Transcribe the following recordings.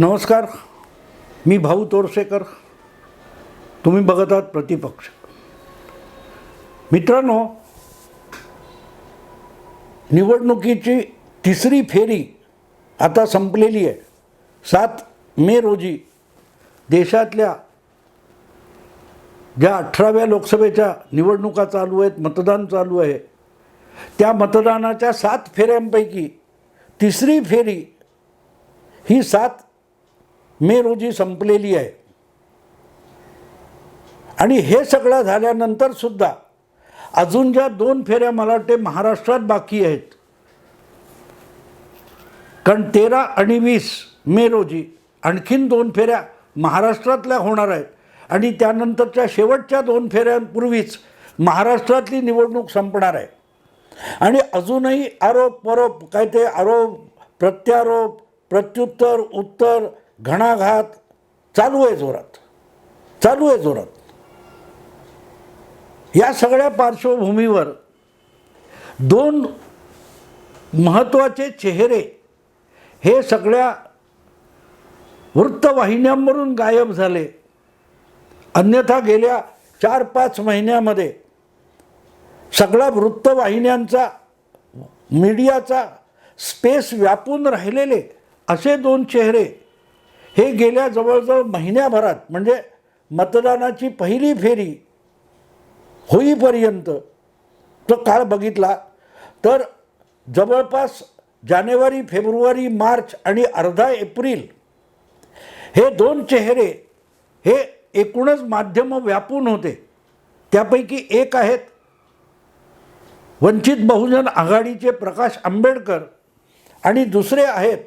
नमस्कार मी भाऊ तोरसेकर. तुम्ही बघत आहात प्रतिपक्ष. मित्रांनो निवडणुकीची तिसरी फेरी आता संपलेली आहे. सात मे रोजी देशातल्या ज्या अठराव्या लोकसभेच्या निवडणुका चालू आहेत मतदान चालू आहे त्या मतदानाच्या सात फेऱ्यांपैकी तिसरी फेरी ही सात मे रोजी संपलेली आहे. आणि हे सगळं झाल्यानंतर सुद्धा अजून ज्या दोन फेऱ्या मला वाटते महाराष्ट्रात बाकी आहेत कारण तेरा आणि वीस मे रोजी आणखीन दोन फेऱ्या महाराष्ट्रातल्या होणार आहेत. आणि त्यानंतरच्या शेवटच्या दोन फेऱ्यांपूर्वीच महाराष्ट्रातली निवडणूक संपणार आहे. आणि अजूनही आरोप परोप काय ते आरोप प्रत्यारोप प्रत्युत्तर उत्तर घणाघात चालू आहे जोरात. चालू आहे जोरात. या सगळ्या पार्श्वभूमीवर दोन महत्त्वाचे चेहरे हे सगळ्या वृत्तवाहिन्यांवरून गायब झाले. अन्यथा गेल्या चार पाच महिन्यामध्ये सगळा वृत्तवाहिन्यांचा मीडियाचा स्पेस व्यापून राहिलेले असे दोन चेहरे हे गेल्या जवळजवळ महिन्याभरात म्हणजे मतदानाची पहिली फेरी होईपर्यंत तो काळ बघितला. तर जवळपास जानेवारी फेब्रुवारी मार्च आणि अर्धा एप्रिल हे दोन चेहरे हे एकूणच माध्यम व्यापून होते. त्यापैकी एक आहेत वंचित बहुजन आघाडीचे प्रकाश आंबेडकर आणि दुसरे आहेत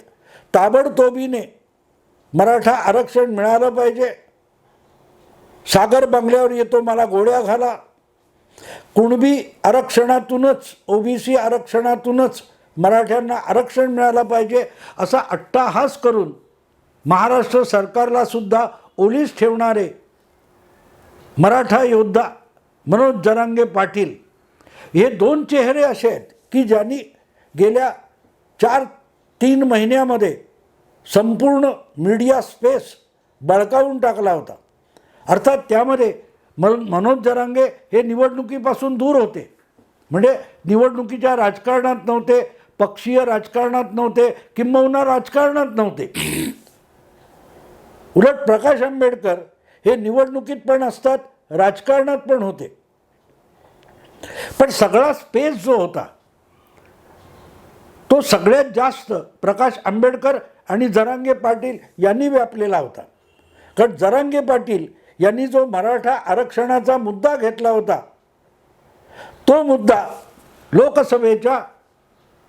ताबडतोबीने मराठा आरक्षण मिळालं पाहिजे. सागर बंगल्यावर येतो मला गोळ्या घाला. कुणबी आरक्षणातूनच ओबीसी आरक्षणातूनच मराठ्यांना आरक्षण मिळालं पाहिजे असा अट्टाहास करून महाराष्ट्र सरकारला सुद्धा ओलीस ठेवणारे मराठा योद्धा मनोज जरांगे पाटील हे दोन चेहरे असे आहेत की ज्यांनी गेल्या चार तीन महिन्यामध्ये संपूर्ण मीडिया स्पेस बळकावून टाकला होता. अर्थात त्यामध्ये मन मनोज जरांगे हे निवडणुकीपासून दूर होते. म्हणजे निवडणुकीच्या राजकारणात नव्हते पक्षीय राजकारणात नव्हते किंबहुना राजकारणात नव्हते. उलट प्रकाश आंबेडकर हे निवडणुकीत पण असतात राजकारणात पण होते. पण सगळा स्पेस जो होता तो सगळ्यात जास्त प्रकाश आंबेडकर आणि जरांगे पाटील यांनी व्यापलेला होता. कारण जरांगे पाटील यांनी जो मराठा आरक्षणाचा मुद्दा घेतला होता तो मुद्दा लोकसभेच्या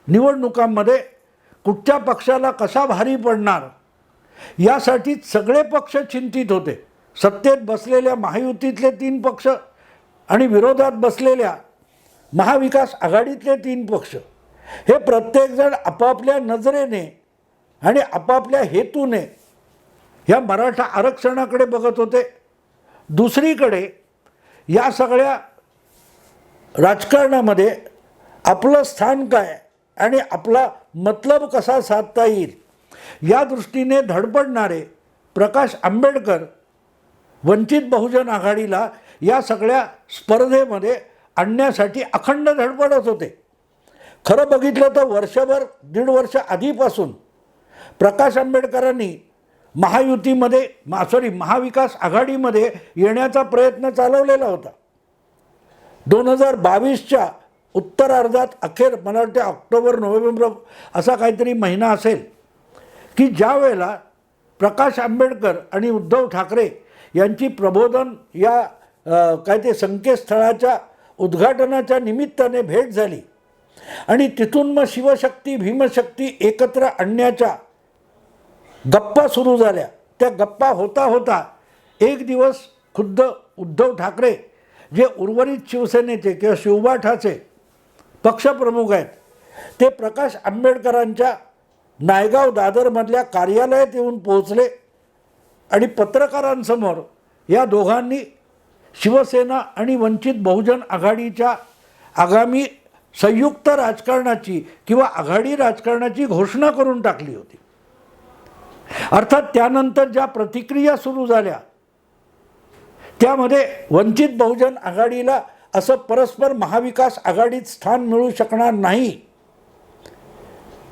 निवडणुकांमध्ये कुठच्या पक्षाला कसा भारी पडणार यासाठी सगळे पक्ष चिंतित होते. सत्तेत बसलेल्या महायुतीतले तीन पक्ष आणि विरोधात बसलेल्या महाविकास आघाडीतले तीन पक्ष. हे प्रत्येकजण आपापल्या नजरेने आणि आपापल्या हेतूने या मराठा आरक्षणाकडे बघत होते. दुसरीकडे या सगळ्या राजकारणामध्ये आपलं स्थान काय आणि आपला मतलब कसा साधता येईल या दृष्टीने धडपडणारे प्रकाश आंबेडकर वंचित बहुजन आघाडीला या सगळ्या स्पर्धेमध्ये आणण्यासाठी अखंड धडपडत होते. खरं बघितलं तर वर्षभर दीड वर्ष आधीपासून प्रकाश आंबेडकरांनी महायुतीमध्ये मा सॉरी महाविकास आघाडीमध्ये येण्याचा प्रयत्न चालवलेला होता. दोन हजार बावीसच्या उत्तरार्धात अखेर मला वाटते ऑक्टोबर नोव्हेंबर असा काहीतरी महिना असेल की ज्या वेळेला प्रकाश आंबेडकर आणि उद्धव ठाकरे यांची प्रबोधन या काय ते संकेतस्थळाच्या उद्घाटनाच्या निमित्ताने भेट झाली. आणि तिथून मग शिवशक्ती भीमशक्ती एकत्र आणण्याच्या गप्पा सुरू झाल्या. त्या गप्पा होता होता एक दिवस खुद्द उद्धव ठाकरे जे उर्वरित शिवसेनेचे किंवा शिवबाठाचे पक्षप्रमुख आहेत ते प्रकाश आंबेडकरांच्या नायगाव दादरमधल्या कार्यालयात येऊन पोहोचले आणि पत्रकारांसमोर या दोघांनी शिवसेना आणि वंचित बहुजन आघाडीच्या आगामी संयुक्त राजकारणाची किंवा आघाडी राजकारणाची घोषणा करून टाकली होती. अर्थात त्यानंतर ज्या प्रतिक्रिया सुरू झाल्या त्यामध्ये वंचित बहुजन आघाडीला असं परस्पर महाविकास आघाडीत स्थान मिळू शकणार नाही.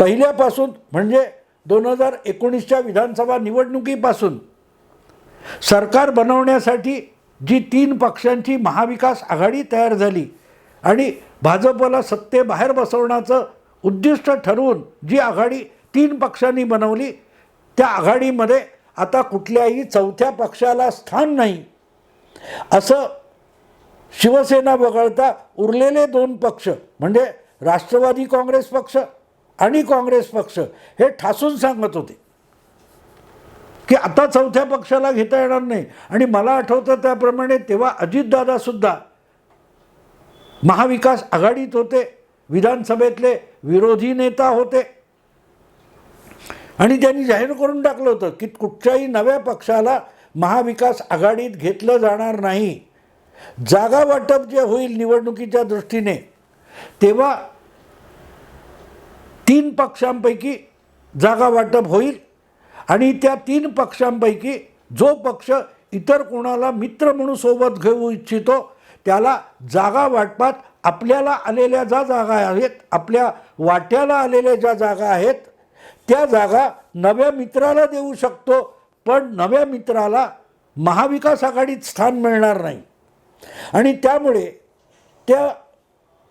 पहिल्यापासून म्हणजे दोन हजार एकोणीसच्या विधानसभा निवडणुकीपासून सरकार बनवण्यासाठी जी तीन पक्षांची महाविकास आघाडी तयार झाली आणि भाजपला सत्तेबाहेर बसवण्याचं उद्दिष्ट ठरवून जी आघाडी तीन पक्षांनी बनवली त्या आघाडीमध्ये आता कुठल्याही चौथ्या पक्षाला स्थान नाही. असं शिवसेना वगळता उरलेले दोन पक्ष म्हणजे राष्ट्रवादी काँग्रेस पक्ष आणि काँग्रेस पक्ष हे ठासून सांगत होते. की आता चौथ्या पक्षाला घेता येणार नाही. आणि मला आठवतं त्याप्रमाणे तेव्हा अजितदादासुद्धा महाविकास आघाडीत होते विधानसभेतले विरोधी नेता होते. आणि त्यांनी जाहीर करून टाकलं होतं की कुठच्याही नव्या पक्षाला महाविकास आघाडीत घेतलं जाणार नाही. जागा वाटप जे होईल निवडणुकीच्या दृष्टीने तेव्हा तीन पक्षांपैकी जागा वाटप होईल आणि त्या तीन पक्षांपैकी जो पक्ष इतर कोणाला मित्र म्हणून सोबत घेऊ इच्छितो त्याला जागा वाटपात आपल्याला आलेल्या ज्या जागा आहेत आपल्या वाट्याला आलेल्या ज्या जागा आहेत त्या जागा नव्या मित्राला देऊ शकतो पण नव्या मित्राला महाविकास आघाडीत स्थान मिळणार नाही. आणि त्यामुळे त्या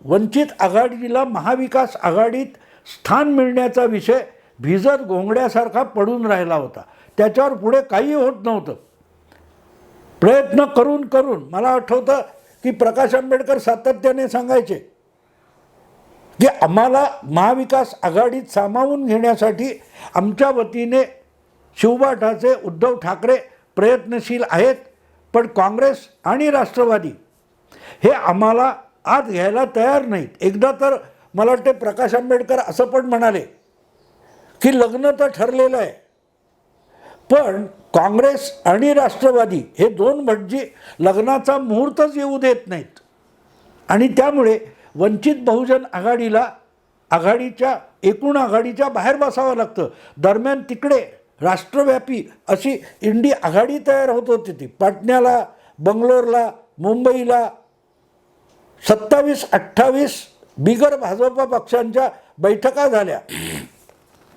वंचित आघाडीला महाविकास आघाडीत स्थान मिळण्याचा विषय भिजत गोंगड्यासारखा पडून राहिला होता. त्याच्यावर पुढे काही होत नव्हतं. प्रयत्न करून करून मला आठवतं की प्रकाश आंबेडकर सातत्याने सांगायचे की आम्हाला महाविकास आघाडीत सामावून घेण्यासाठी आमच्या वतीने शिवबाठाचे उद्धव ठाकरे प्रयत्नशील आहेत पण काँग्रेस आणि राष्ट्रवादी हे आम्हाला आत घ्यायला तयार नाहीत. एकदा तर मला वाटते प्रकाश आंबेडकर असं पण म्हणाले की लग्न तर ठरलेलं आहे पण काँग्रेस आणि राष्ट्रवादी हे दोन भटजी लग्नाचा मुहूर्तच येऊ देत नाहीत. आणि त्यामुळे वंचित बहुजन आघाडीला आघाडीच्या एकूण आघाडीच्या बाहेर बसावं लागतं. दरम्यान तिकडे राष्ट्रव्यापी अशी इंडी आघाडी तयार होत होती ती. पाटण्याला बंगलोरला मुंबईला सत्तावीस अठ्ठावीस बिगर भाजप पक्षांच्या बैठका झाल्या.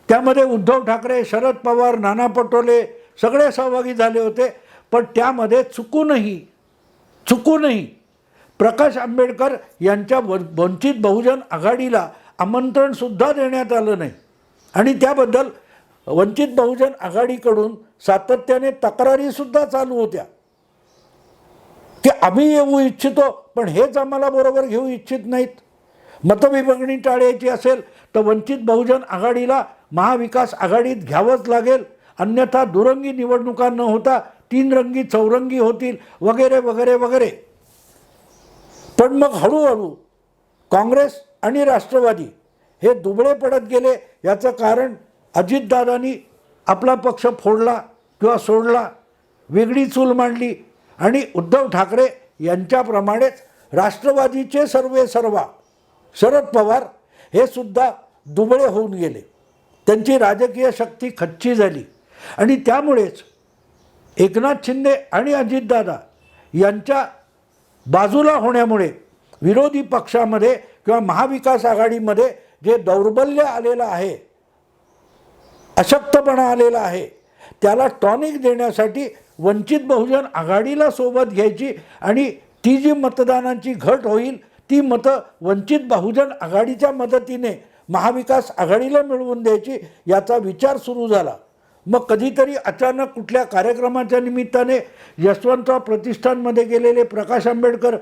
त्यामध्ये उद्धव ठाकरे शरद पवार नाना पटोले सगळे सहभागी झाले होते. पण त्यामध्ये चुकूनही चुकूनही प्रकाश आंबेडकर यांच्या व वंचित बहुजन आघाडीला आमंत्रणसुद्धा देण्यात आलं नाही. आणि त्याबद्दल वंचित बहुजन आघाडीकडून सातत्याने तक्रारीसुद्धा चालू होत्या. की आम्ही येऊ इच्छितो पण हेच आम्हाला बरोबर घेऊ इच्छित नाहीत. मतविभागणी टाळायची असेल तर वंचित बहुजन आघाडीला महाविकास आघाडीत घ्यावंच लागेल. अन्यथा दुरंगी निवडणुका न होता तीन रंगी चौरंगी होतील वगैरे वगैरे वगैरे. पण मग हळूहळू काँग्रेस आणि राष्ट्रवादी हे दुबळे पडत गेले. याचं कारण अजितदादांनी आपला पक्ष फोडला किंवा सोडला वेगळी चूल मांडली आणि उद्धव ठाकरे यांच्याप्रमाणेच राष्ट्रवादीचे सर्वे सर्वा शरद पवार हे सुद्धा दुबळे होऊन गेले. त्यांची राजकीय शक्ती खच्ची झाली. आणि त्यामुळेच एकनाथ शिंदे आणि अजितदादा यांच्या बाजूला होण्यामुळे विरोधी पक्षामध्ये किंवा महाविकास आघाडीमध्ये जे दौर्बल्य आलेलं आहे अशक्तपणा आलेला आहे त्याला टॉनिक देण्यासाठी वंचित बहुजन आघाडीला सोबत घ्यायची आणि ती जी मतदानांची घट होईल ती मतं वंचित बहुजन आघाडीच्या मदतीने महाविकास आघाडीला मिळवून द्यायची याचा विचार सुरू झाला. मग कधीतरी अचानक कुठल्या कार्यक्रमाच्या निमित्ताने यशवंतराव प्रतिष्ठानमध्ये गेलेले प्रकाश आंबेडकर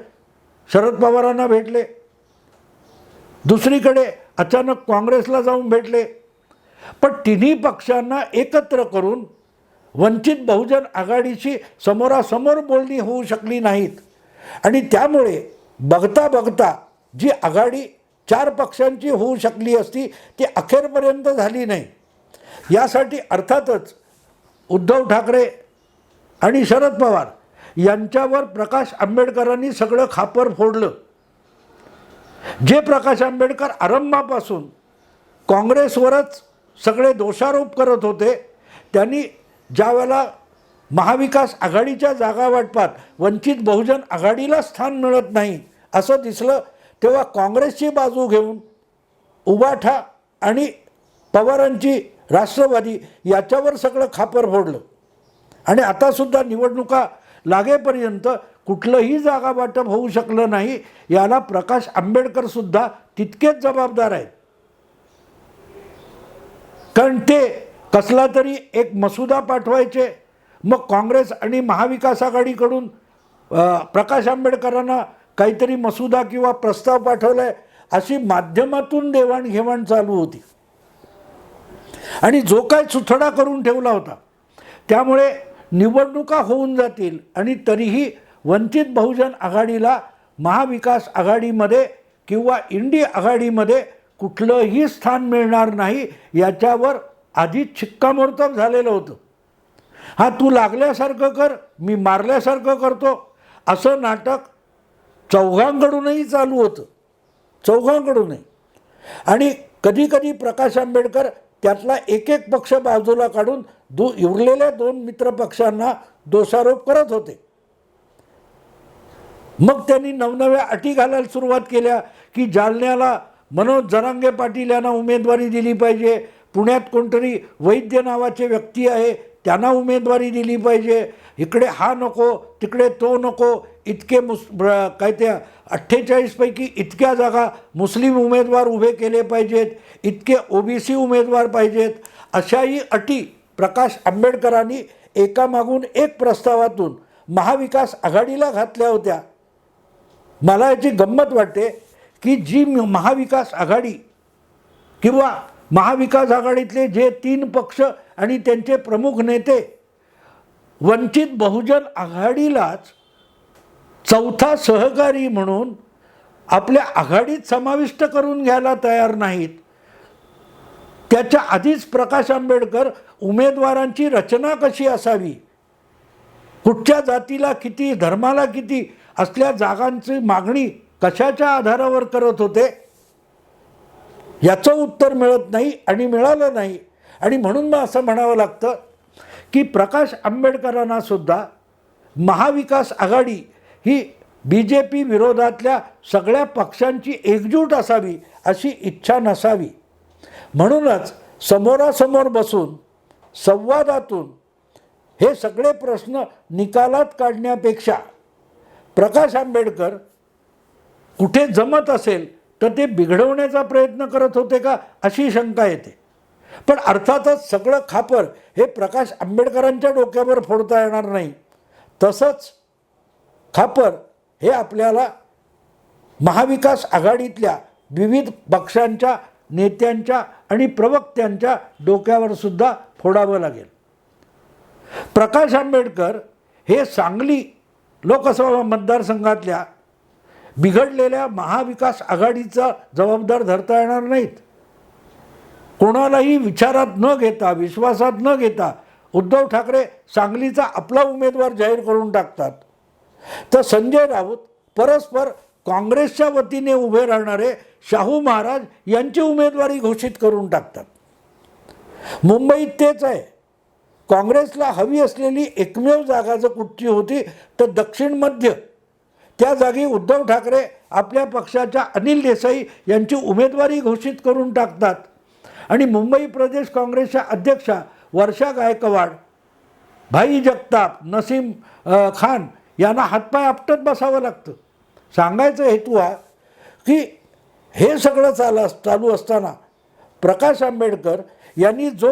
शरद पवारांना भेटले. दुसरीकडे अचानक काँग्रेसला जाऊन भेटले. पण तिन्ही पक्षांना एकत्र करून वंचित बहुजन आघाडीशी समोरासमोर बोलणी होऊ शकली नाहीत. आणि त्यामुळे बघता बघता जी आघाडी चार पक्षांची होऊ शकली असती ती अखेरपर्यंत झाली नाही. यासाठी अर्थातच उद्धव ठाकरे आणि शरद पवार यांच्यावर प्रकाश आंबेडकरांनी सगळं खापर फोडलं. जे प्रकाश आंबेडकर आरंभापासून काँग्रेसवरच सगळे दोषारोप करत होते त्यांनी ज्यावेळेला महाविकास आघाडीच्या जागा वाटपात वंचित बहुजन आघाडीला स्थान मिळत नाही असं दिसलं तेव्हा काँग्रेसची बाजू घेऊन उबाठा आणि पवारांची राष्ट्रवादी याच्यावर सगळं खापर फोडलं. आणि आतासुद्धा निवडणुका लागेपर्यंत कुठलंही जागा वाटप होऊ शकलं नाही याला प्रकाश आंबेडकरसुद्धा तितकेच जबाबदार आहेत. कारण ते कसला तरी एक मसुदा पाठवायचे. मग काँग्रेस आणि महाविकास आघाडीकडून प्रकाश आंबेडकरांना काहीतरी मसुदा किंवा प्रस्ताव पाठवला आहे अशी माध्यमातून देवाणघेवाण चालू होती. आणि जो काय सुथडा करून ठेवला होता त्यामुळे निवडणुका होऊन जातील आणि तरीही वंचित बहुजन आघाडीला महाविकास आघाडीमध्ये किंवा इंडी आघाडीमध्ये कुठलंही स्थान मिळणार नाही याच्यावर आधीच शिक्कामोर्तब झालेलं होतं. हा तू लागल्यासारखं कर मी मारल्यासारखं करतो असं नाटक चौघांकडूनही चालू होतं. चौघांकडूनही. आणि कधीकधी प्रकाश आंबेडकर त्यातला एक एक पक्ष बाजूला काढून दो उरलेल्या दोन मित्र पक्षांना दोषारोप करत होते. मग त्यांनी नवनव्या अटी घालायला सुरुवात केल्या की जालन्याला मनोज जरांगे पाटील यांना उमेदवारी दिली पाहिजे. पुण्यात कोणतरी वैद्य नावाचे व्यक्ती आहे त्यांना उमेदवारी दिली पाहिजे. इकडे हा नको तिकडे तो नको इतके मुस ब्र- काय त्या अठ्ठेचाळीसपैकी इतक्या जागा मुस्लिम उमेदवार उभे केले पाहिजेत इतके ओबीसी उमेदवार पाहिजेत अशाही अटी प्रकाश आंबेडकरांनी एकामागून एक प्रस्तावातून महाविकास आघाडीला घातल्या होत्या. मला याची गंमत वाटते की जी महाविकास आघाडी किंवा महाविकास आघाडीतले जे तीन पक्ष आणि त्यांचे प्रमुख नेते वंचित बहुजन आघाडीलाच चौथा सहकारी म्हणून आपल्या आघाडीत समाविष्ट करून घ्यायला तयार नाहीत. त्याच्या आधीच प्रकाश आंबेडकर उमेदवारांची रचना कशी असावी? कुठच्या जातीला किती धर्माला किती असल्या जागांची मागणी कशाच्या आधारावर करत होते? याचं उत्तर मिळत नाही आणि मिळालं नाही. आणि म्हणून मग असं म्हणावं लागतं की प्रकाश आंबेडकरांना सुद्धा महाविकास आघाडी ही बी जे पी विरोधातल्या सगळ्या पक्षांची एकजूट असावी अशी इच्छा नसावी. म्हणूनच समोरासमोर बसून संवादातून हे सगळे प्रश्न निकालात काढण्यापेक्षा प्रकाश आंबेडकर कुठे जमत असेल तर ते बिघडवण्याचा प्रयत्न करत होते का अशी शंका येते. पण अर्थातच सगळं खापर हे प्रकाश आंबेडकरांच्या डोक्यावर फोडता येणार नाही. तसंच खापर हे आपल्याला महाविकास आघाडीतल्या विविध पक्षांच्या नेत्यांच्या आणि प्रवक्त्यांच्या डोक्यावर सुद्धा फोडावं लागेल. प्रकाश आंबेडकर हे सांगली लोकसभा मतदारसंघातल्या बिघडलेल्या महाविकास आघाडीचा जबाबदार धरता येणार नाहीत. कोणालाही विचारात न घेता विश्वासात न घेता उद्धव ठाकरे सांगलीचा आपला उमेदवार जाहीर करून टाकतात. तर संजय राऊत परस्पर काँग्रेसच्या वतीने उभे राहणारे शाहू महाराज यांची उमेदवारी घोषित करून टाकतात. मुंबईत तेच आहे. काँग्रेसला हवी असलेली एकमेव जागा जर कुठची होती तर दक्षिण मध्य. त्या जागी उद्धव ठाकरे आपल्या पक्षाच्या अनिल देसाई यांची उमेदवारी घोषित करून टाकतात. आणि मुंबई प्रदेश काँग्रेसच्या अध्यक्षा वर्षा गायकवाड भाई जगताप नसीम खान यांना हातपाय आपटत बसावं लागतं. सांगायचं हेतू हा की हे सगळं चाल चालू असताना प्रकाश आंबेडकर यांनी जो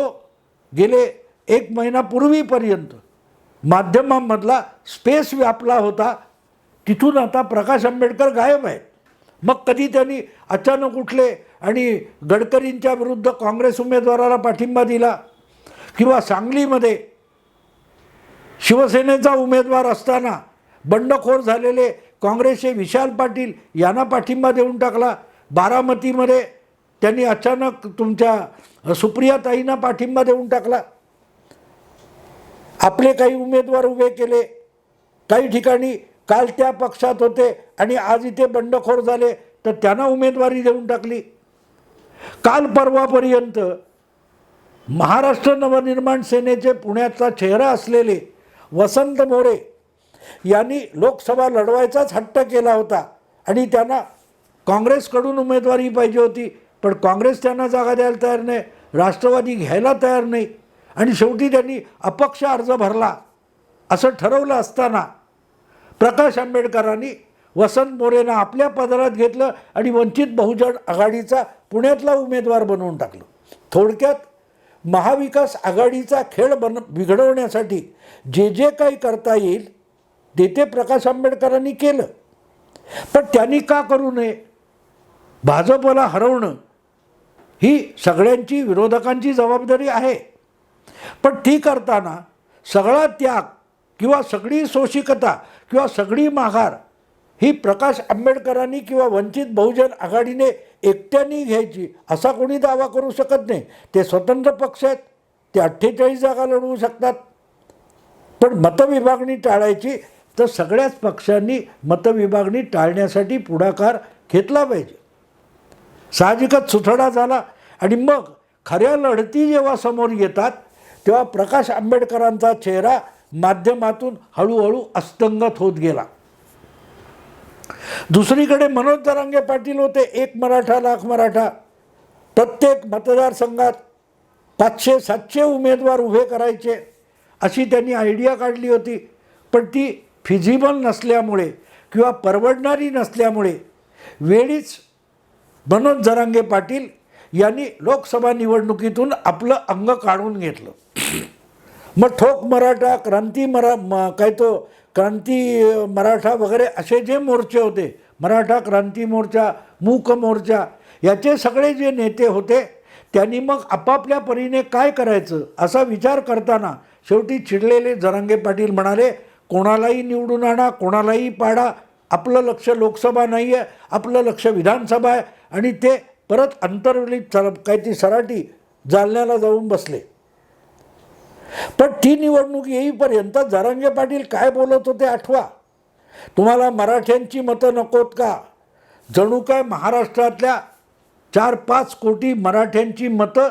गेले एक महिनापूर्वीपर्यंत माध्यमांमधला स्पेस व्यापला होता तिथून आता प्रकाश आंबेडकर गायब आहेत. मग कधी त्यांनी अचानक उठले आणि गडकरींच्या विरुद्ध काँग्रेस उमेदवाराला पाठिंबा दिला किंवा सांगलीमध्ये शिवसेनेचा उमेदवार असताना बंडखोर झालेले काँग्रेसचे विशाल पाटील यांना पाठिंबा देऊन टाकला. बारामतीमध्ये त्यांनी अचानक तुमच्या सुप्रियाताईंना पाठिंबा देऊन टाकला. आपले काही उमेदवार उभे केले. काही ठिकाणी काल त्या पक्षात होते आणि आज इथे बंडखोर झाले तर त्यांना उमेदवारी देऊन टाकली. काल परवापर्यंत महाराष्ट्र नवनिर्माण सेनेचे पुण्याचा चेहरा असलेले वसंत मोरे यांनी लोकसभा लढवायचाच हट्ट केला होता. आणि त्यांना काँग्रेसकडून उमेदवारी पाहिजे होती. पण काँग्रेस त्यांना जागा द्यायला तयार नाही. राष्ट्रवादी घ्यायला तयार नाही. आणि शेवटी त्यांनी अपक्ष अर्ज भरला. असं ठरवलं असताना प्रकाश आंबेडकरांनी वसंत मोरेनं आपल्या पदरात घेतलं आणि वंचित बहुजन आघाडीचा पुण्यातला उमेदवार बनवून टाकलं. थोडक्यात महाविकास आघाडीचा खेळ बन बिघडवण्यासाठी जे जे काही करता येईल ते प्रकाश आंबेडकरांनी केलं. पण त्यांनी का करू नये? भाजपला हरवणं ही सगळ्यांची विरोधकांची जबाबदारी आहे. पण ती करताना सगळा त्याग किंवा सगळी सोशिकता किंवा सगळी माघार ही प्रकाश आंबेडकरांनी किंवा वंचित बहुजन आघाडीने एकट्याने घ्यायची असा कोणी दावा करू शकत नाही. ते स्वतंत्र पक्ष आहेत. ते अठ्ठेचाळीस जागा लढवू शकतात. पण मतविभागणी टाळायची तर सगळ्याच पक्षांनी मतविभागणी टाळण्यासाठी पुढाकार घेतला पाहिजे. साहजिकच सुथडा झाला आणि मग खऱ्या लढती जेव्हा समोर येतात तेव्हा प्रकाश आंबेडकरांचा चेहरा माध्यमातून हळूहळू अस्तंगत होत गेला. दुसरीकडे मनोज दरांगे पाटील होते एक मराठा लाख मराठा. प्रत्येक मतदारसंघात पाचशे सातशे उमेदवार उभे करायचे अशी त्यांनी आयडिया काढली होती. पण ती फिजिबल नसल्यामुळे किंवा परवडणारी नसल्यामुळे वेळीच मनोज जरांगे पाटील यांनी लोकसभा निवडणुकीतून आपलं अंग काढून घेतलं. मग ठोक मराठा क्रांती मरा म काय तो क्रांती मराठा वगैरे असे जे मोर्चे होते मराठा क्रांती मोर्चा मूक मोर्चा याचे सगळे जे नेते होते त्यांनी मग आपापल्या परीने काय करायचं असा विचार करताना शेवटी चिडलेले जरांगे पाटील म्हणाले कोणालाही निवडून आणा कोणालाही पाडा. आपलं लक्ष लोकसभा नाही आहे आपलं लक्ष विधानसभा आहे. आणि ते परत अंतर्वेलीत सर काय ती सराटी जालन्याला जाऊन बसले. पण ती निवडणूक येईपर्यंत जरांगे पाटील काय बोलत होते आठवा. तुम्हाला मराठ्यांची मतं नकोत का? जणू काय महाराष्ट्रातल्या चार पाच कोटी मराठ्यांची मतं?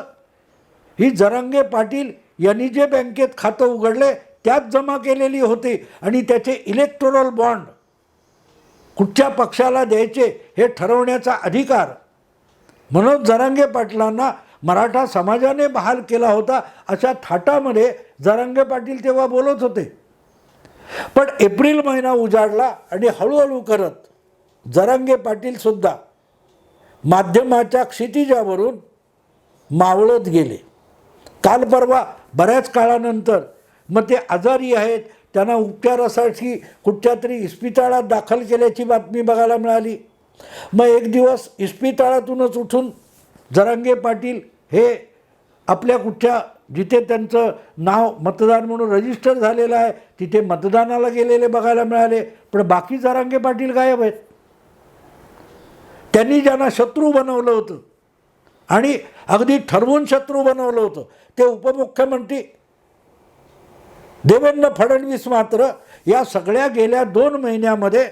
ही जरांगे पाटील यांनी जे बँकेत खातं उघडले त्यात जमा केलेली होती आणि त्याचे इलेक्टोरल बॉन्ड कुठच्या पक्षाला द्यायचे हे ठरवण्याचा अधिकार मनोज जरांगे पाटलांना मराठा समाजाने बहाल केला होता अशा थाटामध्ये जरांगे पाटील तेव्हा बोलत होते. पण एप्रिल महिना उजाडला आणि हळूहळू करत जरांगे पाटीलसुद्धा माध्यमाच्या क्षितिजावरून मावळत गेले. काल परवा बऱ्याच काळानंतर मग ते आजारी आहेत त्यांना उपचारासाठी कुठच्या तरी इस्पितळात दाखल केल्याची बातमी बघायला मिळाली. मग एक दिवस इस्पितळातूनच उठून जरांगे पाटील हे आपल्या कुठच्या जिथे त्यांचं नाव मतदान म्हणून रजिस्टर झालेलं आहे तिथे मतदानाला गेलेले बघायला मिळाले. पण बाकी जरांगे पाटील गायब आहेत. त्यांनी ज्यांना शत्रू बनवलं होतं आणि अगदी ठरवून शत्रू बनवलं होतं ते उपमुख्यमंत्री देवेंद्र फडणवीस मात्र या सगळ्या गेल्या दोन महिन्यामध्ये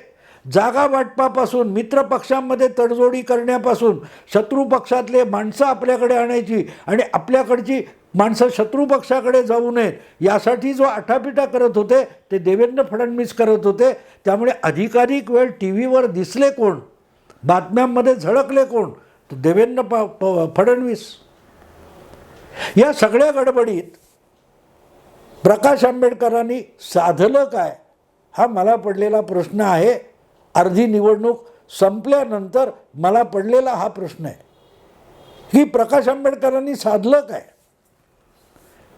जागा वाटपापासून मित्रपक्षांमध्ये तडजोडी करण्यापासून शत्रू पक्षातले माणसं आपल्याकडे आणायची आणि आपल्याकडची माणसं शत्रू पक्षाकडे जाऊ नयेत यासाठी जो आठापिटा करत होते ते देवेंद्र फडणवीस करत होते. त्यामुळे अधिकाधिक वेळ टी व्हीवर दिसले कोण? बातम्यांमध्ये झळकले कोण? तर देवेंद्र प- फडणवीस. या सगळ्या गडबडीत प्रकाश आंबेडकरांनी साधलं काय? हा मला पडलेला प्रश्न आहे. अर्धी निवडणूक संपल्यानंतर मला पडलेला हा प्रश्न आहे. की प्रकाश आंबेडकरांनी साधलं काय?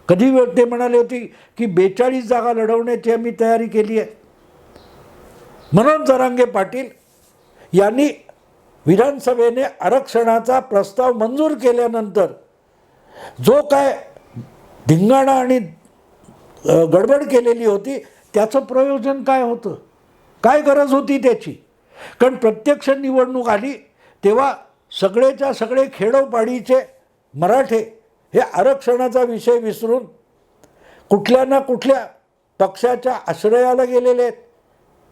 कधी ते म्हणाले होते की बेचाळीस जागा लढवण्याची आम्ही तयारी केली आहे. मनोज जरांगे पाटील यांनी विधानसभेने आरक्षणाचा प्रस्ताव मंजूर केल्यानंतर जो काय धिंगाणा आणि गडबड केलेली होती त्याचं प्रयोजन काय होतं? काय गरज होती त्याची? कारण प्रत्यक्ष निवडणूक आली तेव्हा सगळेच्या सगळे खेडोपाडीचे मराठे हे आरक्षणाचा विषय विसरून कुठल्या ना कुठल्या पक्षाच्या आश्रयाला गेलेले आहेत.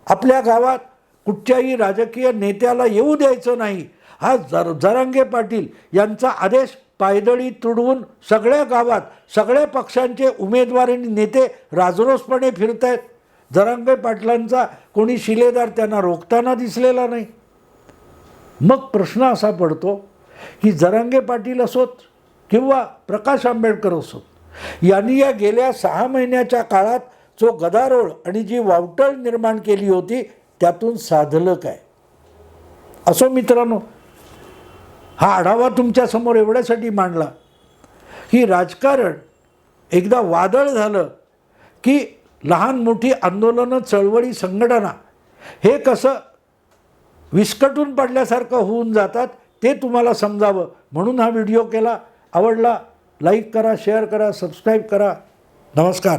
आपल्या गावात कुठच्याही राजकीय नेत्याला येऊ द्यायचं नाही. हा जर जरांगे पाटील यांचा आदेश पायदळी तुडवून सगळ्या गावात सगळ्या पक्षांचे उमेदवार आणि नेते राजरोसपणे फिरत आहेत जरांगे पाटलांचा कोणी शिलेदार त्यांना रोखताना दिसलेला नाही. मग प्रश्न असा पडतो की जरांगे पाटील असोत किंवा प्रकाश आंबेडकर असोत यांनी या गेल्या सहा महिन्याच्या काळात जो गदारोळ आणि जी वावटळ निर्माण केली होती त्यातून साधलं काय? असो मित्रांनो हा आढावा तुमच्यासमोर एवढ्यासाठी मांडला. की राजकारण एकदा वादळ झालं की लहान मोठी आंदोलनं चळवळी संघटना हे कसं विस्कटून पडल्यासारखं होऊन जातात ते तुम्हाला समजावं. म्हणून हा व्हिडिओ केला. आवडला लाईक करा शेअर करा सबस्क्राईब करा. नमस्कार.